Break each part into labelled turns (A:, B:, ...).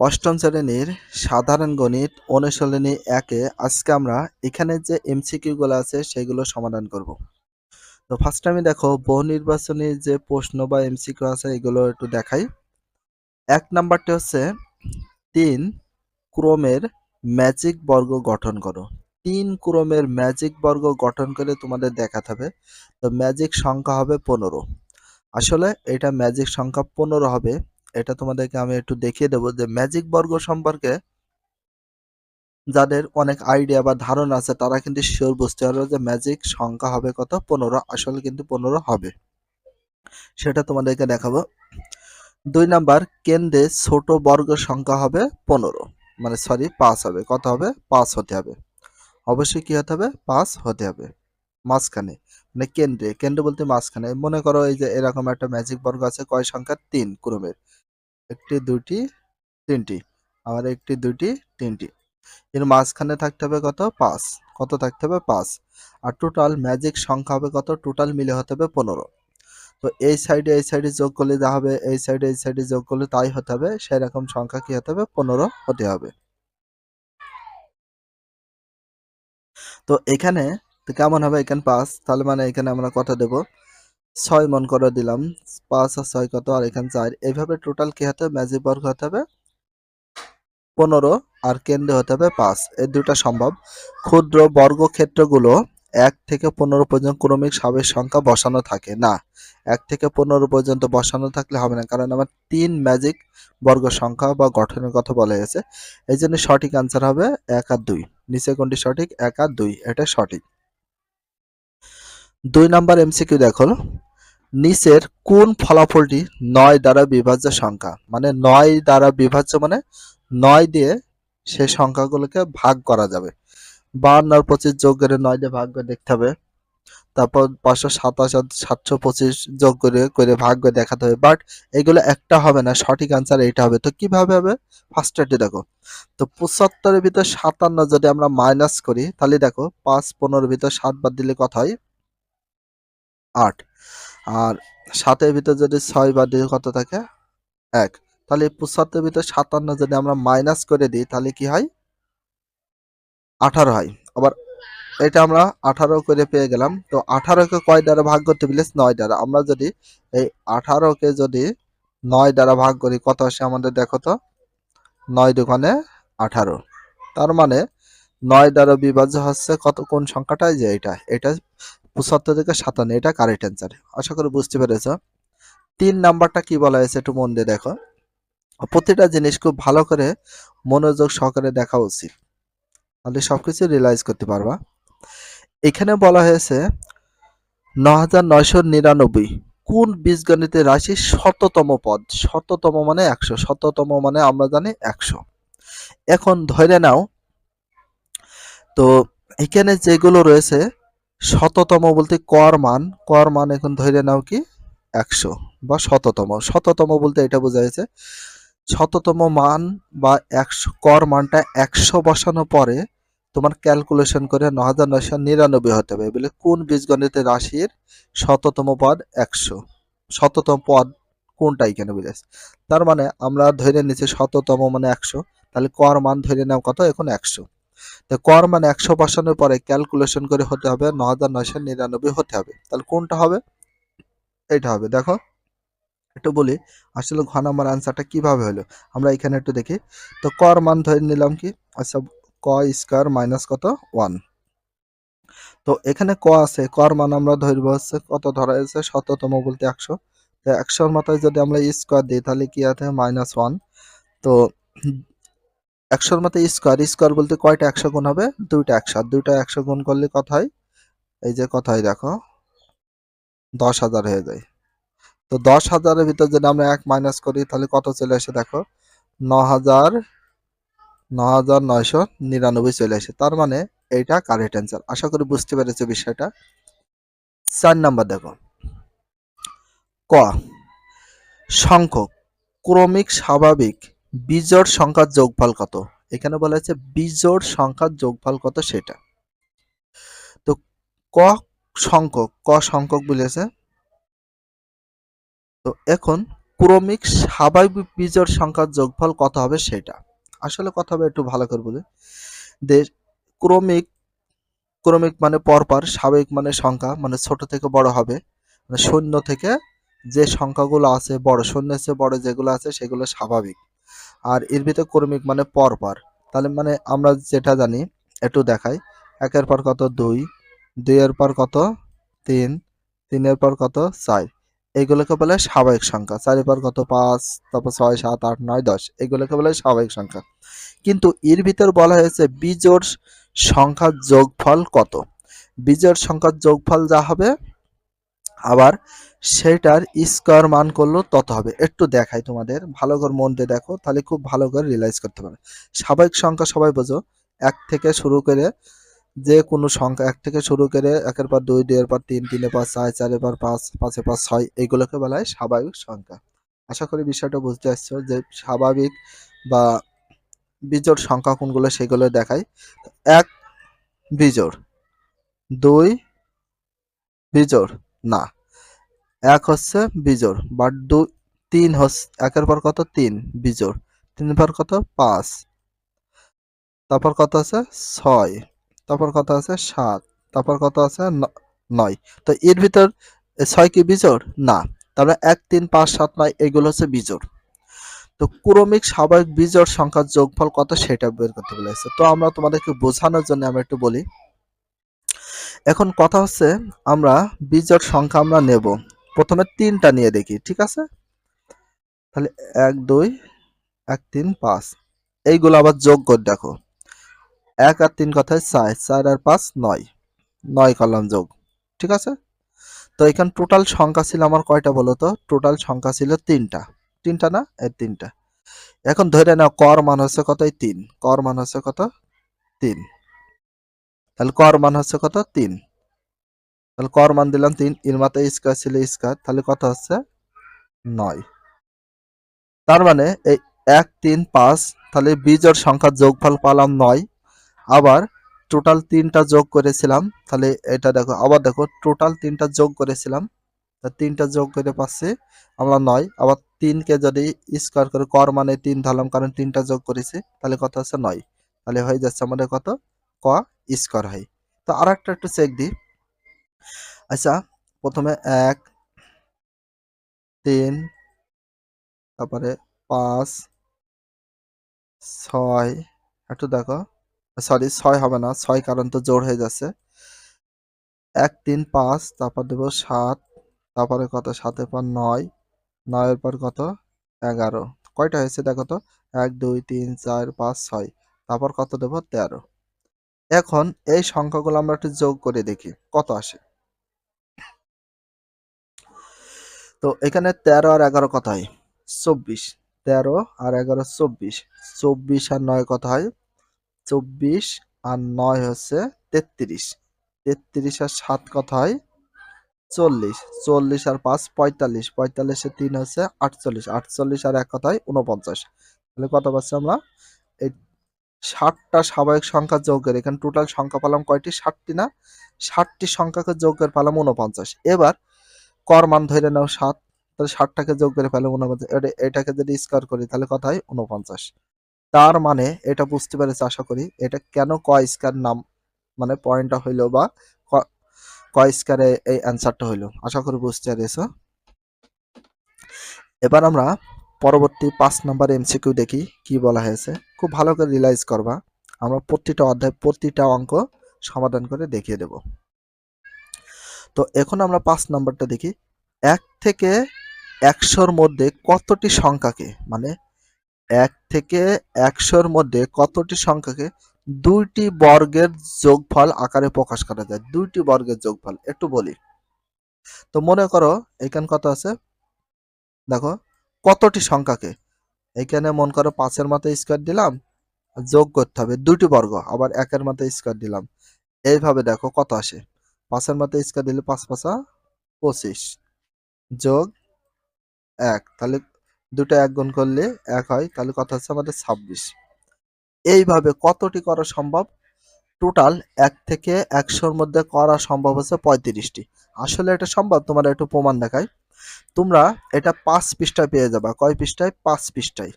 A: অষ্টম শ্রেণির সাধারণ গণিত অনুশীলনী একে আজকে আমরা এখানে যে এমসিকিউগুলো আছে সেগুলো সমাধান করব। তো ফার্স্ট আমি দেখো, বহু নির্বাচনী যে প্রশ্ন বা এমসিকিউ আছে এগুলো একটু দেখাই। এক নাম্বারটি হচ্ছে, তিন ক্রমের ম্যাজিক বর্গ গঠন করো। তিন ক্রমের ম্যাজিক বর্গ গঠন করে তোমাদের দেখাতে হবে। তো ম্যাজিক সংখ্যা হবে পনেরো। আসলে এটা ম্যাজিক সংখ্যা পনেরো হবে। এটা তোমাদেরকে আমি একটু দেখিয়ে দেবো যে ম্যাজিক বর্গ সম্পর্কে যাদের অনেক আইডিয়া বা ধারণা আছে, তারা কিন্তু শিওর বুঝতে পারবে যে ম্যাজিক সংখ্যা হবে কত? পনেরো। আসলে কিন্তু পনেরো হবে। সেটা তোমাদেরকে দেখাবো। দুই নাম্বার, কেন্দ্রে ছোট বর্গ সংখ্যা হবে পনেরো। মানে সরি পাঁচ হবে। কত হবে? পাঁচ হতে হবে। অবশ্যই কি হতে হবে? পাঁচ হতে হবে। মাঝখানে। মানে কেন্দ্রে। কেন্দ্র বলতে মাঝখানে। মনে করো এই যে এরকম একটা ম্যাজিক বর্গ আছে, কয় সংখ্যা তিন ক্রমের। একটি দুটি তিনটি। আবার একটি দুটি তিনটি। এর মাঝখানে থাকতে হবে কত? পাঁচ। কত থাকতে হবে? পাঁচ। আর টোটাল ম্যাজিক সংখ্যা হবে কত? টোটাল মিলে হতে হবে পনেরো। তো এই সাইডে এই সাইডে যোগ করলে যা হবে? এই সাইডে এই সাইডে যোগ করলে তাই হতে হবে। সেরকম সংখ্যা কি হতে হবে? পনেরো হতে হবে। তো এখানে কেমন হবে? এখানে পাঁচ। তাহলে মানে এখানে আমরা কথা দেব? ছয় মন করে দিলাম। পাঁচ আর ছয় কত? আর এখানে চার। এইভাবে টোটাল কি হতে হবে? ম্যাজিক বর্গ হতে হবে পনেরো আর কেন্দ্রে হতে হবে পাঁচ। এই দুটা সম্ভব। ক্ষুদ্র বর্গক্ষেত্রগুলো এক থেকে পনেরো পর্যন্ত ক্রমিক সাবের সংখ্যা বসানো থাকে। না, এক থেকে পনেরো পর্যন্ত বসানো থাকলে হবে না। কারণ আমার তিন ম্যাজিক বর্গ সংখ্যা বা গঠনের কথা বলা হয়েছে। এই জন্য সঠিক আনসার হবে এক আর দুই। নিচে কোনটি সঠিক? এক আর দুই। এটা সঠিক। দুই নাম্বার এমসিকিউ দেখো। নিচের কোন ফলাফলটি নয় দ্বারা বিভাজ্য সংখ্যা? মানে নয় দ্বারা বিভাজ্য মানে নয় দিয়ে সে সংখ্যাগুলোকে ভাগ করা যাবে। বান্ন আর পঁচিশ যোগ করে নয় দিয়ে ভাগ করে দেখতে হবে। তারপর পাঁচশো সাতাশ আর সাতশো পঁচিশ যোগ করে করে ভাগ করে দেখাতে হবে। বাট এগুলো একটা হবে না, সঠিক আনসার এইটা হবে। তো কীভাবে হবে? ফার্স্টটি দেখো। তো পঁচাত্তরের ভিতর সাতান্ন যদি আমরা মাইনাস করি, তাহলে দেখো পাঁচ, পনেরোর ভিতর সাত বাদ দিলে কত হয়? আট। আর সাতের ভিতর যদি ছয় বাদ দিলে কত থাকে? এক। তাহলে পঁচাত্তর ভিতর সাতান্ন যদি আমরা মাইনাস করে দিই, তাহলে কি হয়? আঠারো হয়। আবার এটা আমরা আঠারো করে পেয়ে গেলাম। তো আঠারোকে কয় দ্বারা ভাগ করতে বলিস নয় দ্বারা। আমরা যদি এই আঠারোকে যদি নয় দ্বারা ভাগ করি, কত আসে আমাদের দেখো তো? নয় দোকানে আঠারো। তার মানে নয় দ্বারা বিভাজ্য হচ্ছে কত? কোন সংখ্যাটা? যে এটা। এটা পঁচাত্তর থেকে সাতান্ন, এটা কারেক্ট অ্যান্সার আশা করি বুঝতে পেরেছ। তিন নাম্বারটা কি বলা হয়েছে একটু মন দিয়ে দেখো। প্রতিটা জিনিস খুব ভালো করে মনোযোগ সহকারে দেখা উচিত, তাহলে সব কিছু রিয়েলাইজ করতে পারবা। এখানে বলা হয়েছে ন হাজার নয়শো নিরানব্বই, কোন বীজগণিতের রাশি শততম পদ? শততম মানে একশো, শততম মানে আমরা জানি একশো। এখন ধরে নাও, তো এখানে যেগুলো রয়েছে শততম বলতে কর মান কর মান এখন ধরে নাও কি একশো বা শততম। শততম বলতে এটা বোঝা যাচ্ছে, শততম মান বা একশো, কর মানটা একশো বসানো পরে তোমার ক্যালকুলেশন করে ন হাজার নয়শো নিরানব্বই হতে হবে। বলে কোন বীজগণিতের রাশির শততম পদ একশো? শততম পদ কোনটা এখানে বুঝেছে তার মানে আমরা ধরে নিচ্ছি শততম মানে একশো, তাহলে কর মান ধরে নাও কত? এখন একশো। তো কর মানে একশো বসানোর পরে ক্যালকুলেশন করে হতে হবে ন হাজার নয়শো নিরানব্বই হতে হবে। তাহলে কোনটা হবে? এটা হবে। দেখো, একটু বলি, আসলে ঘন নাম্বার আনসারটা কীভাবে হলো? আমরা এখানে একটু দেখি। তো কর মান ধরে নিলাম কি? আচ্ছা ক স্কোয়ার মাইনাস কত? ওয়ান তো এখানে ক আছে, কর মান আমরা ধরব হচ্ছে কত? ধরা হয়েছে শততম বলতে একশো। তো একশোর মাথায় যদি আমরা স্কোয়ার দিই, তাহলে কি আছে? মাইনাস ওয়ান তো একশোর মাথায় স্কোয়ার স্কোয়ার বলতে কয়টা একশো গুণ হবে? দুইটা একশো। আর দুইটা একশো গুণ করলে কত হয়? এই যে কত হয় দেখো। দশ হাজার হয়ে যায়। তো দশ হাজারের ভিতর যদি আমরা এক মাইনাস করি, তাহলে কত চলে আসে দেখো? ন হাজার ন হাজার নয়শো নিরানব্বই চলে আসে। তার মানে এইটা কারেক্ট অ্যান্সার আশা করি বুঝতে পেরেছ বিষয়টা। চার নাম্বার দেখো। ক, সংখ্যক, ক্রমিক, স্বাভাবিক বিজোড় সংখ্যার যোগফল কত? এখানে বলা হচ্ছে বিজোড় সংখ্যার যোগফল কত সেটা। তো ক সংখ্যক ক সংখ্যক বলেছে। তো এখন ক্রমিক স্বাভাবিক বীজোড় সংখ্যার যোগফল কত হবে সেটা। আসলে কথা হবে একটু ভালো করে বলি। ক্রমিক ক্রমিক মানে পরপর, স্বাভাবিক মানে সংখ্যা মানে ছোট থেকে বড় হবে। মানে শূন্য থেকে যে সংখ্যাগুলো আছে বড়, শূন্যের চেয়ে বড় যেগুলো আছে সেগুলো স্বাভাবিক। আর এর ভিতরে ক্রমিক মানে পরপর। তাহলে মানে আমরা যেটা জানি, একটু দেখাই। একের পর কত? দুই। দুইয়ের পর কত? তিন। তিনের পর কত? চার। এগুলোকে বলে স্বাভাবিক সংখ্যা। চারের পর কত? পাঁচ। তারপর ছয়, সাত, আট, নয়, দশ। এগুলোকে বলে স্বাভাবিক সংখ্যা। কিন্তু এর ভিতর বলা হয়েছে বিজোড় সংখ্যার যোগফল কত? বিজোড় সংখ্যার যোগফল যা হবে আবার সেটার স্কোয়ার মান করলেও তত হবে। একটু দেখাই তোমাদের। ভালো করে মন দিয়ে দেখো, তাহলে খুব ভালো করে রিয়েলাইজ করতে পারবে। স্বাভাবিক সংখ্যা সবাই বোঝো। এক থেকে শুরু করে যে কোনো সংখ্যা, এক থেকে শুরু করে একের পর দুই, দুইয়ের পর তিন, তিনের পর চার, চারের পর পাঁচ, পাঁচের পর ছয় এইগুলোকে বলা হয় স্বাভাবিক সংখ্যা। আশা করি বিষয়টা বুঝতে আসছো যে স্বাভাবিক বা বিজোড় সংখ্যা কোনগুলো সেগুলো দেখাই। এক, বিজোড়। দুই, বিজোড়। না। এক হচ্ছে বিজোড়, বাট দু, তিন হচ্ছে একের পর কত? তিন, বিজোড়। তিনের পর কত? পাঁচ। তারপর কত আছে? ছয়। তারপর কত আছে? সাত। তারপর কত আছে? নয়। তো এর ভিতর ছয় কি বিজোড়? না। তাহলে এক, তিন, পাঁচ, সাত, নয়, এগুলো হচ্ছে বিজোড়। তো ক্রমিক স্বাভাবিক বিজোড় সংখ্যার যোগফল কত সেটা বের করতে বলেছে। তো আমরা তোমাদেরকে বোঝানোর জন্য আমরা একটু বলি। এখন কথা হচ্ছে আমরা বিজোড় সংখ্যা আমরা নেব। প্রথমে তিনটা নিয়ে দেখি, ঠিক আছে? তাহলে এক, দুই, এক, তিন, পাঁচ। এইগুলো আবার যোগ করে দেখো। এক আর তিন কথায় চার চার আর পাঁচ, নয়। নয় করলাম যোগ, ঠিক আছে? তো এখানে টোটাল সংখ্যা ছিল আমার কয়টা বলো তো? টোটাল সংখ্যা ছিল তিনটা। তিনটা না? এই তিনটা। এখন ধরে নাও, কর মান হচ্ছে কত? তিন। কর মান হচ্ছে কত? তিন। তাহলে কর মান হচ্ছে কত? তিন। তাহলে কর মান দিলাম তিন, এর মাথায় স্কোয়ার ছিল স্কোয়ার তাহলে কত হচ্ছে? নয়। তার মানে এই এক, তিন, পাঁচ, তাহলে বীজোড় সংখ্যার যোগফল পালাম নয়। আবার টোটাল তিনটা যোগ করেছিলাম, তাহলে এটা দেখো, আবার দেখো টোটাল তিনটা যোগ করেছিলাম তিনটা যোগ করে পাচ্ছি আমরা নয়। আবার তিনকে যদি স্কোয়ার করে কর মানে তিন ধরলাম, কারণ তিনটা যোগ করেছি, তাহলে কত হচ্ছে? নয়। তাহলে হয়ে যাচ্ছে আমাদের কত? ক স্কোয়ার হয়। তো আর একটা একটু চেক দিই। আচ্ছা প্রথমে এক, তিন, তারপরে পাঁচ, ছয়, একটু দেখো। সরি ছয় হবে না, ছয় কারণ তো জোর হয়ে যাচ্ছে। এক, তিন, পাঁচ, তারপর দেবো সাত, তারপরে কত? সাতের পর নয়, নয়ের পর কত? এগারো। কয়টা হয়েছে দেখো তো? এক, দুই, তিন, চার, পাঁচ, ছয়। তারপর কত দেবো? তেরো। এখন এই সংখ্যাগুলো আমরা একটু যোগ করে দেখি। কত আসে? তো এখানে তেরো আর এগারো কত হয়? চব্বিশ। তেরো আর এগারো, চব্বিশ। চব্বিশ আর নয় কত হয়? চব্বিশ আর নয় হচ্ছে তেত্রিশ। তেত্রিশ আর সাত কত হয়? চল্লিশ। চল্লিশ আর পাঁচ, পঁয়তাল্লিশ। পঁয়তাল্লিশে তিন হচ্ছে আটচল্লিশ। আটচল্লিশ আর এক কথায় উনপঞ্চাশ তাহলে কত পাচ্ছি আমরা? এই ষাটটা স্বাভাবিক সংখ্যা যোগের এখানে টোটাল সংখ্যা পেলাম কয়টি? ষাটটি না? ষাটটি সংখ্যাকে যোগের পেলাম উনপঞ্চাশ এবার কর মান ধরে নাও সাত, তাহলে ষাটটাকে যোগ করে পেলাম উনপঞ্চাশ এটা- এটাকে যদি স্কোয়ার করি, তাহলে কথা হয়? উনপঞ্চাশ তার মানে এটা বুঝতে পেরেছে, আশা করি, এটা কেন ক স্কোয়ার নাম মানে পয়েন্টটা হইল বা ক স্কোয়ারে এই অ্যান্সারটা হইল? আশা করি বুঝতে পেরেছ। এবার আমরা পরবর্তী পাঁচ নাম্বার এমসিকিউ দেখি, কি বলা হয়েছে। খুব ভালো করে রিয়েলাইজ করবা। আমরা প্রতিটা অধ্যায়, প্রতিটা অঙ্ক সমাধান করে দেখিয়ে দেব। তো এখন আমরা পাঁচ নাম্বারটা দেখি। এক থেকে একশোর মধ্যে কতটি সংখ্যাকে মানে এক থেকে একশোর মধ্যে কতটি সংখ্যাকে দুইটি বর্গের যোগফল আকারে প্রকাশ করা যায়। দুইটি বর্গের যোগফল, একটু বলি। তো মনে করো, এখানে কত আছে? দেখো, কতটি সংখ্যাকে এখানে মন করো পাঁচের মাথায় স্কোয়ার দিলাম, যোগ করতে হবে দুটি বর্গ, আবার একের মাথায় স্কোয়ার দিলাম। এইভাবে দেখো কত আসে। পাঁচের মাথায় স্কোয়ার দিলে পাঁচ পাঁচা পঁচিশ, যোগ এক, তাহলে দুটো এক গুণ করলে এক হয়, তাহলে কত হচ্ছে? আমাদের ছাব্বিশ। এইভাবে কতটি করা সম্ভব? টোটাল এক থেকে একশোর মধ্যে করা সম্ভব হচ্ছে পঁয়ত্রিশটি। আসলে এটা সম্ভব? তোমার একটু প্রমাণ দেখায় তোমরা এটা পাঁচ পৃষ্ঠায় পেয়ে যাবা। কয় পৃষ্ঠায়? পাঁচ পৃষ্ঠায়।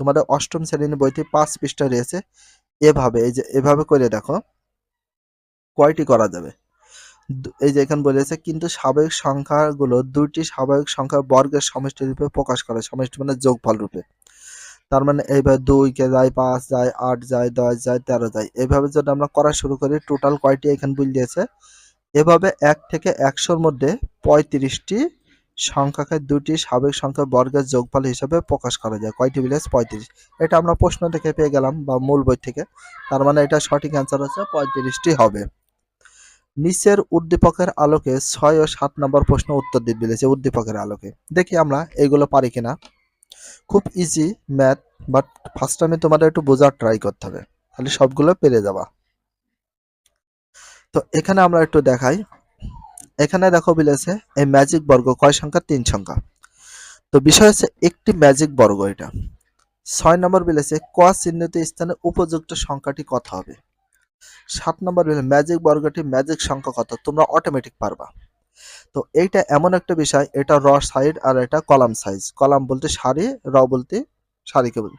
A: তোমাদের অষ্টম শ্রেণির বইতে পাঁচ পৃষ্ঠা রয়েছে। এভাবে, এই যে এভাবে করে দেখো, কয়টি করা যাবে? এই যে এখানে বলেছে কিন্তু স্বাভাবিক সংখ্যাগুলো দুইটি স্বাভাবিক সংখ্যা বর্গের সমষ্টি রূপে প্রকাশ করে। সমষ্টি মানে যোগফল রূপে। তার মানে এইভাবে দুই কে যায়, পাঁচ যায়, আট যায়, দশ যায়, তেরো যায়। এইভাবে যদি আমরা করা শুরু করি টোটাল কয়টি এখানে বুঝ দিয়েছে? এভাবে এক থেকে একশোর মধ্যে পঁয়ত্রিশটি সংখ্যাকে দুটি স্বাভাবিক সংখ্যা বর্গের যোগফল হিসাবে প্রকাশ করা যায়। কয়টি বিলেস পঁয়ত্রিশ। এটা আমরা প্রশ্ন থেকে পেয়ে গেলাম বা মূল বই থেকে। তার মানে এটা সঠিক অ্যান্সার হচ্ছে পঁয়ত্রিশটি হবে। নিচের উদ্দীপকের আলোকে ছয় ও সাত নম্বর প্রশ্ন উত্তর দিতে বলেছে উদ্দীপকের আলোকে। দেখি আমরা এগুলো পারি কিনা। খুব ইজি ম্যাথ বাট ফার্স্ট টাইমে তোমাদের একটু বোঝার ট্রাই করতে হবে। তাহলে সবগুলো পেরে যাবা। তো এখানে আমরা একটু দেখাই। এখানে দেখো বলেছে, এই ম্যাজিক বর্গ কয় সংখ্যা? তিন সংখ্যা। তো বিষয় হচ্ছে একটি ম্যাজিক বর্গ এটা। ছয় নম্বর বলেছে, ক চিহ্নিত স্থানে উপযুক্ত সংখ্যাটি কত হবে? সাত নম্বর ম্যাজিক বর্গটি ম্যাজিক সংখ্যা কত? তোমরা অটোমেটিক পারবা। তো এইটা এমন একটা বিষয়, এটা র সাইড আর এটা কলাম সাইজ। কলাম বলতে সারি, র বলতে সারিকে বলি।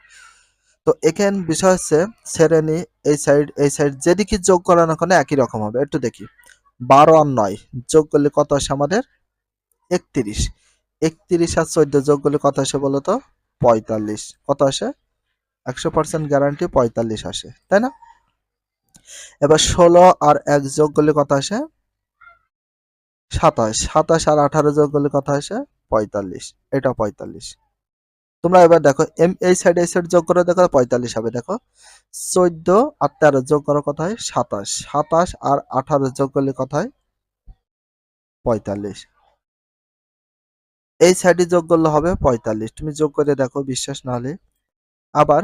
A: তো এখানে বিষয় হচ্ছে শ্রেণি, এই সাইড এই সাইড যেদিকে যোগ করা না কেন একই রকম হবে। একটু দেখি। বারো আর নয়, যোগ করলে কত আসে আমাদের? একত্রিশ। একত্রিশ আর চোদ্দ যোগ করলে কত আসে বলো তো? পঁয়তাল্লিশ। কত আসে? একশো পার্সেন্ট গ্যারান্টি পঁয়তাল্লিশ আসে, তাই না? এবার ষোলো আর এক যোগ করলে কত আসে? সাতাশ সাতাশ আর আঠারো যোগ করলে কত আসে পঁয়তাল্লিশ। এটা পঁয়তাল্লিশ। তোমরা এবার দেখো, এম এই সাইড এই সাইড যোগ করে, দেখো পঁয়তাল্লিশ হবে। দেখো, চোদ্দ আর তেরো যোগ করার কথা হয়? সাতাশ। সাতাশ আর আঠারো যোগ করলে কত হয়? পঁয়তাল্লিশ। এই সাইডে যোগ করলে হবে পঁয়তাল্লিশ। তুমি যোগ করে দেখো, বিশ্বাস না হলে। আবার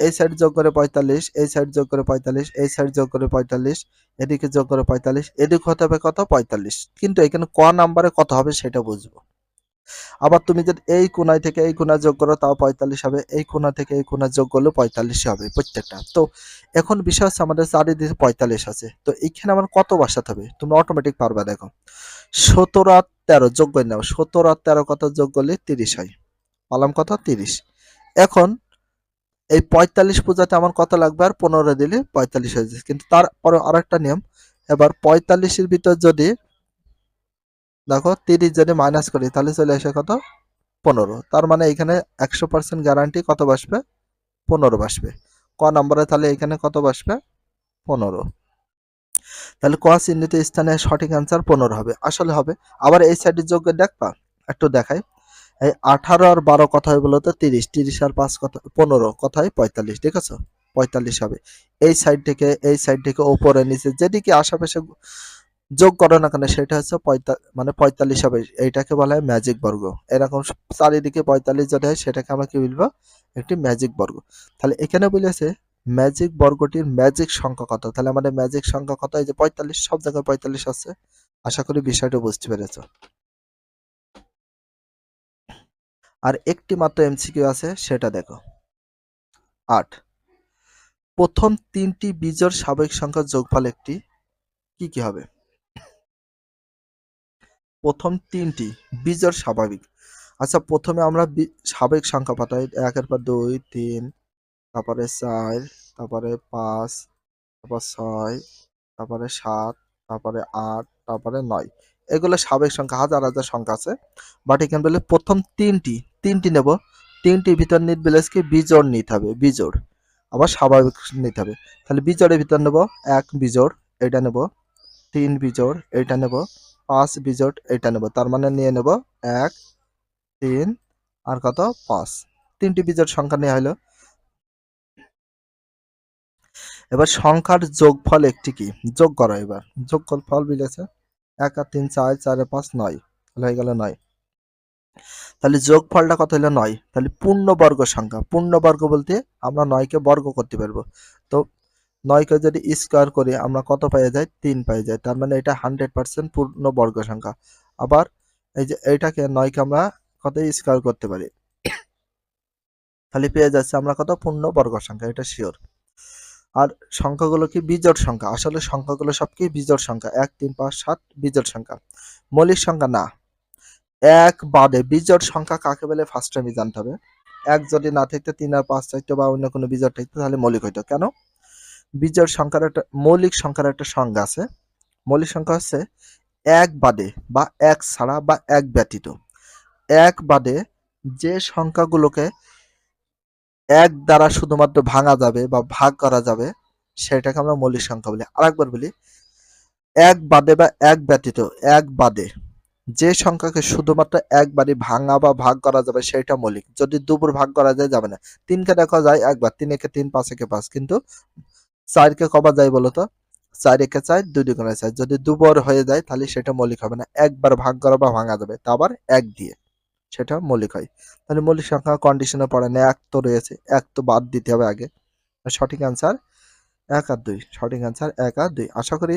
A: এই সাইড যোগ করে পঁয়তাল্লিশ, এই সাইড যোগ করে পঁয়তাল্লিশ, এই সাইড যোগ করে পঁয়তাল্লিশ, এদিকে যোগ করে পঁয়তাল্লিশ, এদিকে হতে হবে কত? পঁয়তাল্লিশ। কিন্তু এখানে ক নাম্বারে কত হবে সেটা বুঝব। আবার তুমি যদি এই কোনায় থেকে এই কোনা যোগ করো, তাও পঁয়তাল্লিশ হবে। এই কোনা থেকে এই কোনা যোগ করলে পঁয়তাল্লিশ হবে প্রত্যেকটা। তো এখন বিষয় হচ্ছে আমাদের চারিদিকে পঁয়তাল্লিশ আছে। তো এইখানে আমার কত বসাতে হবে? তুমি অটোমেটিক পারবা, দেখো। সতেরো আর তেরো যোগ করে নাও। সতেরো আর তেরো কত? যোগ করলে তিরিশ হয়। পালাম কত? তিরিশ। এখন এই পঁয়তাল্লিশ পূজাতে আমার কত লাগবে আর পনেরো দিলে পঁয়তাল্লিশ হয়ে যাচ্ছে কিন্তু তারপরে আর একটা নিয়ম, এবার পঁয়তাল্লিশের ভিতর যদি দেখো তিরিশ যদি মাইনাস করি, তাহলে চলে আসে কত? পনেরো। তার মানে এখানে একশো পার্সেন্ট গ্যারান্টি কত বাসবে? পনেরো বাসবে। ক নম্বরে তাহলে এখানে কত বাসবে? পনেরো। তাহলে ক চিহ্নিত স্থানে সঠিক অ্যান্সার পনেরো হবে। আসলে হবে। আবার এই সাইডের যোগ্য দেখবা একটু দেখাই। এই আঠারো আর বারো কথা হয় বলতো তিরিশ তিরিশ আর পাঁচ কথা, পনেরো কথায় পঁয়তাল্লিশ, ঠিক আছে? পঁয়তাল্লিশ হবে। এই সাইড থেকে, এই সাইড থেকে ওপরে নিচে যেদিকে আশেপাশে যোগ করো না কেন, সেটা হচ্ছে পঁয়তা মানে পঁয়তাল্লিশ হবে। এইটাকে বলা হয় ম্যাজিক বর্গ। এরকম চারিদিকে পঁয়তাল্লিশ যদি হয়, সেটাকে আমরা কি বলব? একটি ম্যাজিক বর্গ। তাহলে এখানে বলেছে ম্যাজিক বর্গটির ম্যাজিক সংখ্যা কত? তাহলে আমাদের ম্যাজিক সংখ্যা কত? এই যে পঁয়তাল্লিশ, সব জায়গায় পঁয়তাল্লিশ আছে। আশা করি বিষয়টা বুঝতে পেরেছ। আর একটি মাত্র এমসিকিউ আছে, সেটা দেখো। আট। প্রথম তিনটি বিজোড় স্বাভাবিক সংখ্যার যোগফল একটি, কি কি হবে? প্রথম তিনটি বিজোড় স্বাভাবিক। আচ্ছা প্রথমে আমরা স্বাভাবিক সংখ্যা পাঠাই, একের পর দুই, তিন, তারপরে চার, তারপরে পাঁচ, তারপর ছয়, তারপরে সাত, তারপরে আট, তারপরে নয়। এগুলো স্বাভাবিক সংখ্যা, হাজার হাজার সংখ্যা আছে। বাট এখানে বলে প্রথম তিনটি তিনটি নেব। তিনটির ভিতর নিট বেলেসকে বিজোড় নিতে হবে, বিজোড়। আবার স্বাভাবিক নিতে হবে। তাহলে বিজোড়ের ভিতর নেব, এক বিজোড়, এটা নেব। তিন বিজোড়, এটা নেব। পাঁচ বিজোড়, এটা নেব। তার মানে নিয়ে নেব, এক, তিন, আর কত? পাঁচ। তিনটি বিজোড় সংখ্যা নেওয়া হলো। এবার সংখ্যার যোগফল একটি কি? যোগ করো এবার। যোগফল ফল মিলেছে। এক আর তিন, চার চার পাঁচ, নয়। তাহলে হয়ে গেল নয়। তাহলে যোগফলটা কত হলো? নয়। তাহলে পূর্ণবর্গ সংখ্যা। পূর্ণবর্গ বলতে আমরা নয়কে বর্গ করতে পারব। তো নয়কে যদি স্কোয়ার করি, আমরা কত পেয়ে যাই তিন পেয়ে যাই তার মানে এটা হান্ড্রেড পার্সেন্ট পূর্ণবর্গ সংখ্যা। আবার এই যে এইটাকে নয়কে আমরা কত স্কোয়ার করতে পারি? তাহলে পেয়ে যাচ্ছে আমরা কত? পূর্ণবর্গ সংখ্যা। এটা শিওর আর সংখ্যাগুলো কি বিজোড় সংখ্যা? আসলে সংখ্যাগুলো সব কি বিজোড় সংখ্যা? এক, তিন, পাঁচ, সাত, বিজোড় সংখ্যা। মৌলিক সংখ্যা না। এক বাদে বিজোড় সংখ্যা কাকে বলে? ফার্স্ট টাইমই জানতে হবে। এক যদি না থাকতো, তিন আর পাঁচ থাকতো বা অন্য কোনো বিজোড় থাকতো, তাহলে মৌলিক হইতো। কেন? বিজোড় সংখ্যার একটা, মৌলিক সংখ্যার একটা সংজ্ঞা আছে। মৌলিক সংখ্যা হচ্ছে এক বাদে বা এক ছাড়া বা এক ব্যতীত। এক বাদে যে সংখ্যাগুলোকে এক দ্বারা শুধুমাত্র ভাঙা যাবে বা ভাগ করা যাবে, সেটাকে আমরা মৌলিক সংখ্যা বলি। আরেকবার বলি, এক বাদে বা এক ব্যতীত, এক বাদে। যে সংখ্যাকে শুধুমাত্র একবারই ভাঙা বা ভাগ করা যাবে, সেটা মৌলিক। যদি দুপুর ভাগ করা যায়, যাবে না। তিনকে দেখা যায় একবার তিন একে তিন পাঁচ একে পাঁচ। কিন্তু চারকে কবা যায় বলতো চার একে চার, দুই দুগুণে চার। যদি দুবার হয়ে যায়, তাহলে সেটা মৌলিক হবে না। একবার ভাগ করা বা ভাঙা যাবে, তা আবার এক দিয়ে। সেটা মৌলিক হয়। তাহলে মৌলিক সংখ্যা কন্ডিশনে পড়ে না, এক তো রয়েছে, এক তো বাদ দিতে হবে আগে। সঠিক অ্যান্সার এক আর দুই, সঠিক অ্যান্সার এক আর দুই। আশা করি